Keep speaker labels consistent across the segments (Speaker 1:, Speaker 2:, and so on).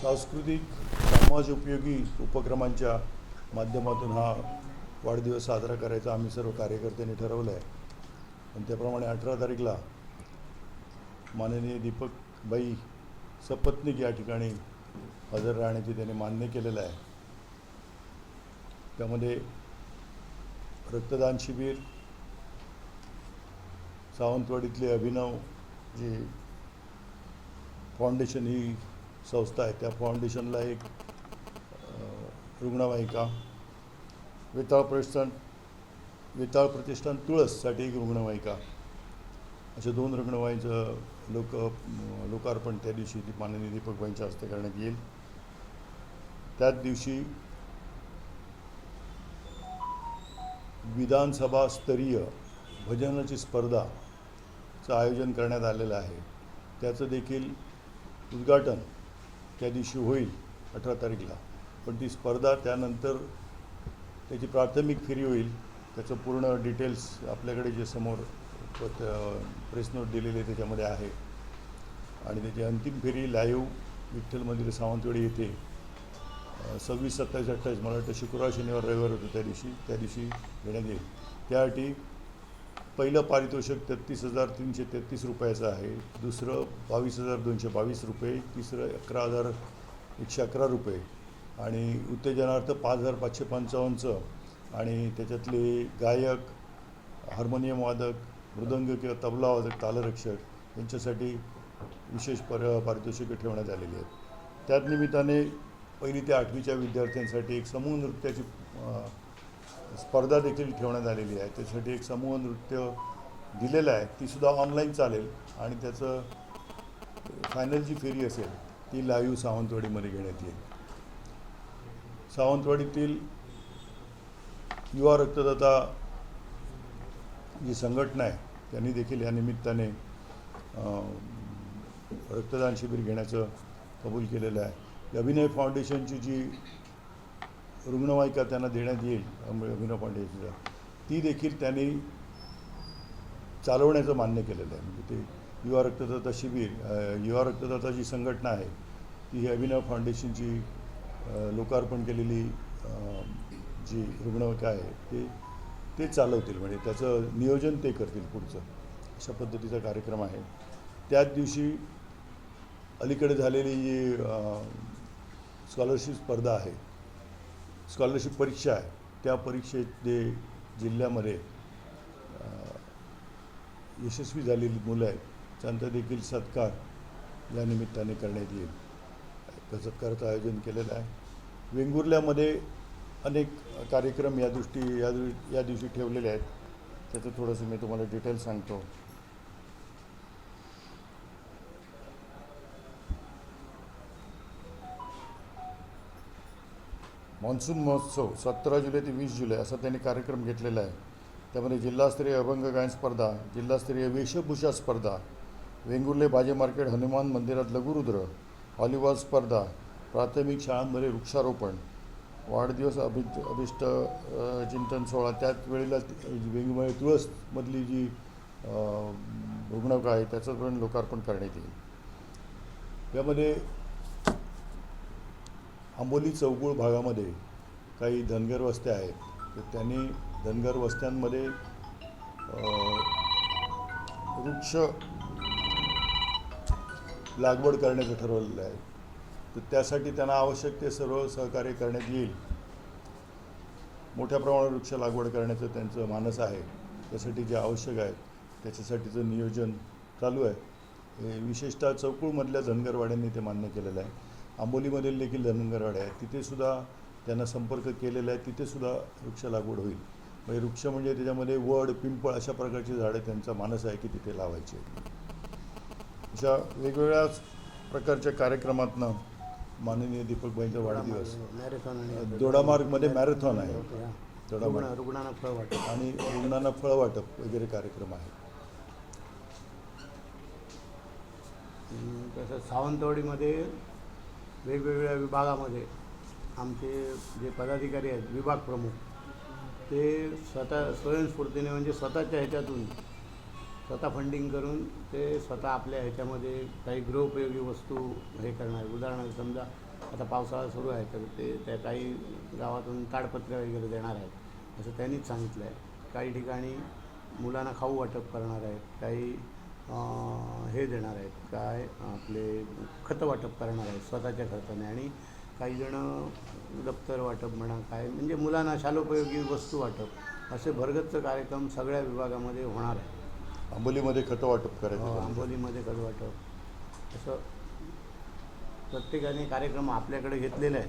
Speaker 1: सांस्कृतिक समाज उपयोगी उपक्रमांच्या माध्यमातून हा वाढदिवस साजरा करायचा आम्ही सर्व कार्यकर्त्यांनी ठरवलं आहे. आणि त्याप्रमाणे अठरा तारीखला माननीय दीपकबाई सपत्नीक या ठिकाणी हजर राहण्याचे त्यांनी मान्य केलेलं आहे. त्यामध्ये रक्तदान शिबिर सावंतवाडीतले अभिनव जे फाउंडेशन ही संस्था आहे. त्या फाउंडेशनला एक रुग्णवाहिका वेताळ प्रतिष्ठान वेताळ प्रतिष्ठान तुळससाठी एक रुग्णवाहिका. अशा दोन रुग्णवाहिकांचं लोक लोकार्पण त्या दिवशी ती माननीय दीपकबाईंच्या हस्ते करण्यात येईल. त्याच दिवशी विधानसभा स्तरीय भजनाची स्पर्धाचं आयोजन करण्यात आलेलं आहे. त्याचं देखील उद्घाटन त्या दिवशी होईल अठरा तारीखला. पण ती स्पर्धा त्यानंतर त्याची प्राथमिक फेरी होईल. त्याचं पूर्ण डिटेल्स आपल्याकडे जे समोर प्रेस नोट दिलेले त्याच्यामध्ये आहे. आणि त्याची अंतिम फेरी लाईव्ह विठ्ठल मंदिर सावंतवाडी येथे सव्वीस सत्तावीस अठ्ठावीस मला वाटतं शुक्रवार शनिवार रविवार होतो त्या दिवशी त्या दिवशी घेण्यात येईल. त्यासाठी पहिलं पारितोषिक तेहतीस हजार तीनशे तेहतीस रुपयाचं आहे. दुसरं बावीस हजार दोनशे बावीस रुपये. तिसरं अकरा हजार एकशे अकरा रुपये. आणि उत्तेजनार्थ पाच हजार पाचशे पंचावन्नचं. आणि त्याच्यातले गायक हार्मोनियम वादक मृदंग किंवा तबला वादक तालरक्षक यांच्यासाठी विशेष पर पारितोषिकं ठेवण्यात आलेली आहेत. त्याच निमित्ताने पहिली ते आठवीच्या विद्यार्थ्यांसाठी एक समूह नृत्याची स्पर्धा देखील ठेवण्यात आलेली आहे. त्यासाठी एक समूह नृत्य दिलेलं आहे. तीसुद्धा ऑनलाईन चालेल आणि त्याचं फायनल जी फेरी असेल ती लाईव्ह सावंतवाडीमध्ये घेण्यात येईल. सावंतवाडीतील युवा रक्तदाता जी संघटना आहे त्यांनी देखील या निमित्ताने रक्तदान शिबिर घेण्याचं कबूल केलेलं आहे. अभिनय फाउंडेशनची जी रुग्णवाहिका त्यांना देण्यात येईल अभिनव फाउंडेशनला ती देखील त्यांनी चालवण्याचं मान्य केलेलं आहे. म्हणजे ते युवा रक्तदाता शिबिर युवा रक्तदाता जी संघटना आहे ती ही अभिनव फाउंडेशनची लोकार्पण केलेली जी रुग्णवाहिका आहे ते ते चालवतील. म्हणजे त्याचं नियोजन ते करतील पुढचं. अशा पद्धतीचा कार्यक्रम आहे. त्याच दिवशी अलीकडे झालेली जी स्कॉलरशिप स्पर्धा आहे स्कॉलरशिप परीक्षा आहे. त्या परीक्षेत जिल्ह्यामध्ये यशस्वी झालेली मुलं आहेत. त्यांचा देखील सत्कार या निमित्ताने करण्यात येईल. त्या सत्काराचं आयोजन केलेलं आहे. वेंगुर्ल्यामध्ये अनेक कार्यक्रम या दृष्टी या या दिवशी ठेवलेले आहेत. त्याचं थोडंसं मी तुम्हाला डिटेल सांगतो. मान्सून महोत्सव सतरा जुलै ते वीस जुलै असा त्यांनी कार्यक्रम घेतलेला आहे. त्यामध्ये जिल्हास्तरीय अभंग गायन स्पर्धा जिल्हास्तरीय वेशभूषा स्पर्धा वेंगुर्ले भाजी मार्केट हनुमान मंदिरात लघुरुद्र व्हॉलीबॉल स्पर्धा प्राथमिक शाळांमध्ये वृक्षारोपण वाढदिवस अभि अभिष्ट चिंतन सोहळा त्याच वेळेला वेंगुर्ले तुळसमधली जी अ, आहे त्याचं पण लोकार्पण करण्यात येईल. यामध्ये आंबोली चौगुळ भागामध्ये काही धनगर वस्त्या आहेत. तर त्यांनी धनगर वस्त्यांमध्ये वृक्ष लागवड करण्याचं ठरवलेलं आहे. तर त्यासाठी त्यांना आवश्यक ते सर्व सहकार्य करण्यात येईल. मोठ्या प्रमाणावर वृक्ष लागवड करण्याचं त्यांचं मानस आहे. त्यासाठी जे आवश्यक आहे त्याच्यासाठीचं नियोजन चालू आहे. हे विशेषतः चौकुळमधल्या धनगरवाड्यांनी ते मान्य केलेलं आहे. आंबोलीमधील देखील धनगरवाड्या आहेत तिथेसुद्धा त्यांना संपर्क केलेला आहे. तिथेसुद्धा वृक्ष लागवड होईल. म्हणजे वृक्ष म्हणजे त्याच्यामध्ये वड पिंपळ अशा प्रकारची झाडं त्यांचा मानस आहे की तिथे लावायची. अशा वेगवेगळ्या प्रकारच्या कार्यक्रमातनं माननीय दीपकबाईंचा वाढदिवस. दोडामार्गमध्ये मॅरेथॉन आहे. दोडामार्ग.
Speaker 2: रुग्णांना फळ वाटत
Speaker 1: आणि रुग्णांना फळ वाटप वगैरे कार्यक्रम आहे.
Speaker 2: तसं सावंतवाडीमध्ये वेगवेगळ्या विभागामध्ये आमचे जे पदाधिकारी आहेत विभाग प्रमुख ते स्वतः स्वयंस्फूर्तीने म्हणजे स्वतःच्या ह्याच्यातून स्वतः फंडिंग करून ते स्वतः आपल्या ह्याच्यामध्ये काही गृहोपयोगी वस्तू हे करणार उदाहरणार्थ समजा आता पावसाळा सुरू आहे तर ते त्या काही गावातून ताडपत्रे वगैरे देणार आहेत असं त्यांनीच सांगितलं आहे काही ठिकाणी मुलांना खाऊ वाटप करणार आहेत काही हे देणार आहेत. काय? आपले खतं वाटप करणार आहेत स्वतःच्या खर्चाने आणि काही जणं दप्तर वाटप म्हणा काय म्हणजे मुलांना शालोपयोगी वस्तू वाटप असे भरगच्च कार्यक्रम सगळ्या विभागामध्ये होणार आहे
Speaker 1: आंबोलीमध्ये खतं वाटप करायचं
Speaker 2: हो. आंबोलीमध्ये खत वाटप. असं प्रत्येकाने कार्यक्रम आपल्याकडे घेतलेले आहेत.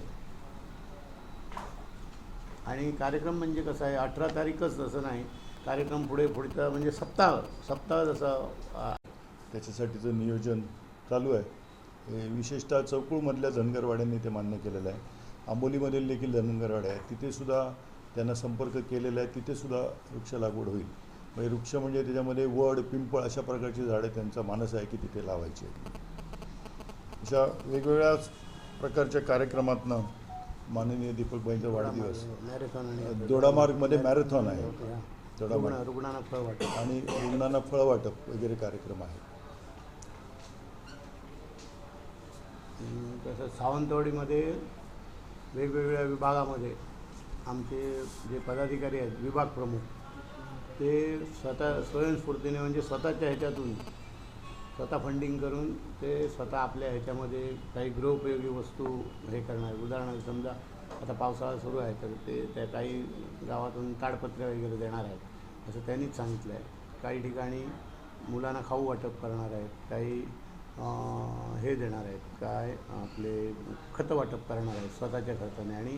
Speaker 2: आणि कार्यक्रम म्हणजे कसं आहे अठरा तारीखच तसं नाही कार्यक्रम पुढे पुढचं म्हणजे सप्ताह सप्ताह जसं
Speaker 1: त्याच्यासाठीचं नियोजन चालू आहे. हे विशेषतः चौकुळमधल्या धनगरवाड्यांनी ते मान्य केलेलं आहे. आंबोलीमधील देखील धनगरवाड्या आहेत. तिथेसुद्धा त्यांना संपर्क केलेला आहे. तिथेसुद्धा वृक्ष लागवड होईल. म्हणजे वृक्ष म्हणजे त्याच्यामध्ये वड पिंपळ अशा प्रकारची झाडं त्यांचा मानस आहे की तिथे लावायची अशा वेगवेगळ्या प्रकारच्या कार्यक्रमातनं माननीय दीपकबाईंचा वाढदिवस. दोडामार्गमध्ये मॅरेथॉन आहे.
Speaker 2: रुग्ण रुग्णांना फळ वाटप
Speaker 1: आणि रुग्णांना फळ वाटप वगैरे कार्यक्रम आहे.
Speaker 2: तसं सावंतवाडीमध्ये वेगवेगळ्या विभागामध्ये आमचे जे पदाधिकारी आहेत विभाग प्रमुख ते स्वतः स्वयंस्फूर्तीने म्हणजे स्वतःच्या ह्याच्यातून स्वतः फंडिंग करून ते स्वतः आपल्या ह्याच्यामध्ये काही गृहोपयोगी वस्तू हे करणार. उदाहरणार्थ समजा आता पावसाळा सुरू आहे तर ते त्या काही गावातून ताडपत्रे वगैरे देणार आहेत. असं त्यांनीच सांगितलं आहे. काही ठिकाणी मुलांना खाऊ वाटप करणार आहेत काही हे देणार आहेत काय आपले खतं वाटप करणार आहेत स्वतःच्या खर्चाने आणि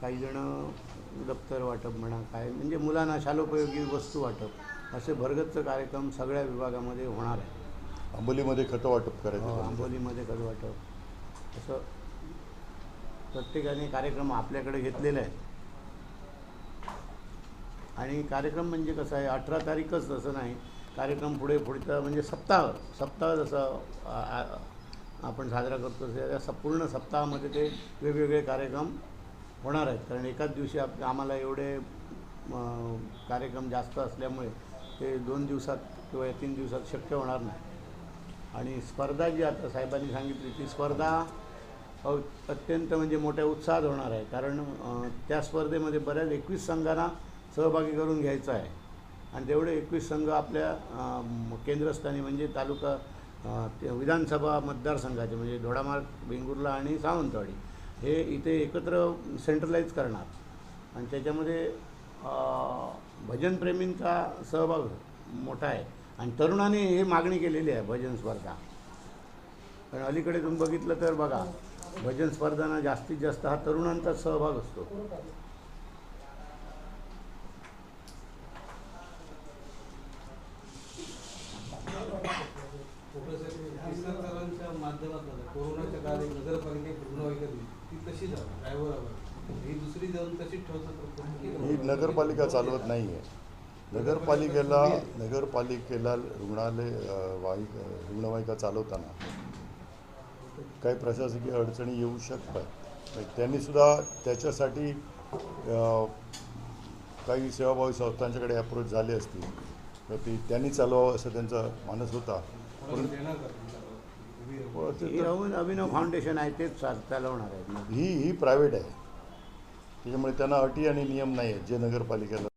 Speaker 2: काही जणं दप्तर वाटप म्हणा काय म्हणजे मुलांना शालोपयोगी वस्तू वाटप असे भरगच्च कार्यक्रम सगळ्या विभागामध्ये होणार आहे
Speaker 1: आंबोलीमध्ये खतं वाटप करायचं.
Speaker 2: हो. आंबोलीमध्ये खत वाटप. असं प्रत्येकाने कार्यक्रम आपल्याकडे घेतलेला आहे. आणि कार्यक्रम म्हणजे कसं आहे अठरा तारीखच तसं नाही. कार्यक्रम पुढे पुढचा म्हणजे सप्ताह सप्ताह जसं आपण साजरा करतो तसं या सप्ताहामध्ये ते वेगवेगळे कार्यक्रम होणार आहेत. कारण एकाच दिवशी आप आम्हाला एवढे कार्यक्रम जास्त असल्यामुळे ते दोन दिवसात किंवा या तीन दिवसात शक्य होणार नाही. आणि स्पर्धा जी आता साहेबांनी सांगितली ती स्पर्धा अत्यंत म्हणजे मोठ्या उत्साहात होणार आहे. कारण त्या स्पर्धेमध्ये बऱ्याच एकवीस संघांना सहभागी करून घ्यायचं आहे. आणि तेवढे एकवीस संघ आपल्या केंद्रस्थानी म्हणजे तालुका ते विधानसभा मतदारसंघाचे म्हणजे धोडामार्ग वेंगुर्ला आणि सावंतवाडी हे इथे एकत्र सेंट्रलाइज करणार. आणि त्याच्यामध्ये भजनप्रेमींचा सहभाग मोठा आहे. आणि तरुणांनी हे मागणी केलेली आहे भजन स्पर्धा. पण अलीकडे तुम्ही बघितलं तर बघा भजन स्पर्धांना जास्तीत जास्त हा तरुणांचा सहभाग असतो.
Speaker 3: कोरोनाच्या काळात ही
Speaker 1: ही नगरपालिका चालवत नाही आहे नगरपालिकेला नगरपालिकेला रुग्णालय वाहिक रुग्णवाहिका चालवताना काही प्रशासकीय अडचणी येऊ शकतात. त्यांनीसुद्धा त्याच्यासाठी अ, काही सेवाभावी संस्थांच्याकडे अप्रोच झाले असतील. तर ती त्यांनी चालवावं असं त्यांचा मानस होता.
Speaker 2: ही अवि- अभिनव फाउंडेशन आहे तेच चालवणार मग
Speaker 1: ही ही प्रायव्हेट आहे. त्याच्यामुळे त्यांना अटी आणि नियम नाही आहेत जे नगरपालिकेला